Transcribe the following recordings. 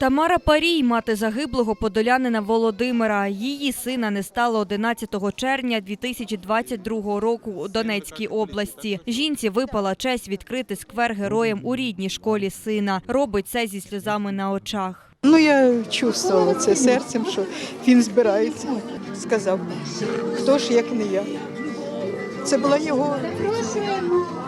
Тамара Парій, мати загиблого подолянина Володимира. Її сина не стало 11 червня 2022 року у Донецькій області. Жінці випала честь відкрити сквер героям у рідній школі сина. Робить це зі сльозами на очах. Ну, я чувствувала це серцем, що він збирається. Сказав, хто ж як не я. Це була його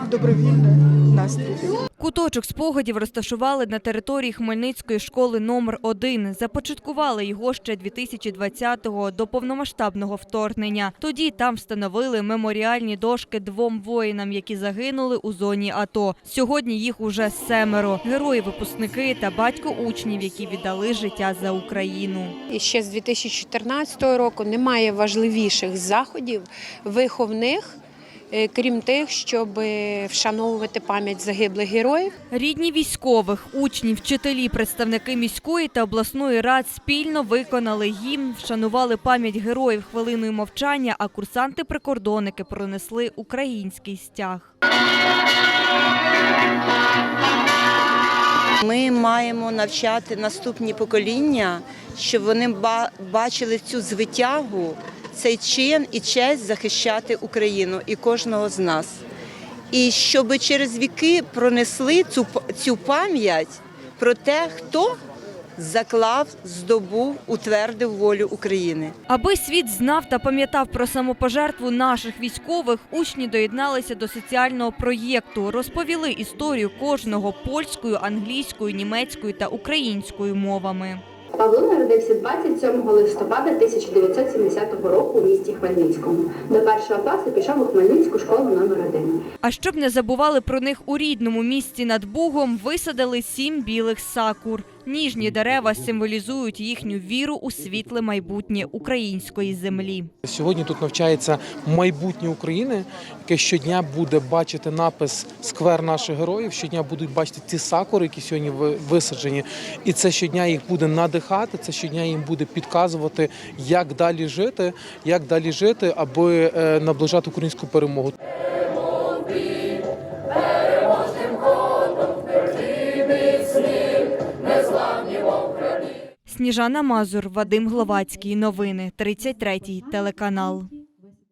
добровільна настрій. Куточок спогадів розташували на території Хмельницької школи номер 1 Започаткували його ще 2020-го до повномасштабного вторгнення. Тоді там встановили меморіальні дошки двом воїнам, які загинули у зоні АТО. Сьогодні їх уже семеро. Герої, випускники та батько учнів, які віддали життя за Україну. І ще з 2014 року немає важливіших заходів виховних, крім тих, щоб е, вшановувати пам'ять загиблих героїв. Рідні військових, учні, вчителі, представники міської та обласної рад спільно виконали гімн, вшанували пам'ять героїв хвилиною мовчання, а курсанти-прикордонники пронесли український стяг. Ми маємо навчати наступні покоління, щоб вони ба- бачили цю звитягу, цей чин і честь захищати Україну і кожного з нас. І щоб через віки пронесли цю, цю пам'ять про те, хто заклав, здобув, утвердив волю України. Аби світ знав та пам'ятав про самопожертву наших військових, учні доєдналися до соціального проєкту, розповіли історію кожного польською, англійською, німецькою та українською мовами. Павло народився 27 листопада 1970 року у місті Хмельницькому. До першого класу пішов у Хмельницьку школу номер 1 А щоб не забували про них у рідному місті над Бугом, висадили сім білих сакур. Ніжні дерева символізують їхню віру у світле майбутнє української землі. Сьогодні тут навчається майбутнє України, яке щодня буде бачити напис Сквер наших героїв. Щодня будуть бачити ці сакури, які сьогодні ви- висаджені. І це щодня їх буде надихати. Це щодня їм буде підказувати, як далі жити, як далі жити, аби е, наближати українську перемогу. Сніжана Мазур, Вадим Гловацький. Новини 33 телеканал.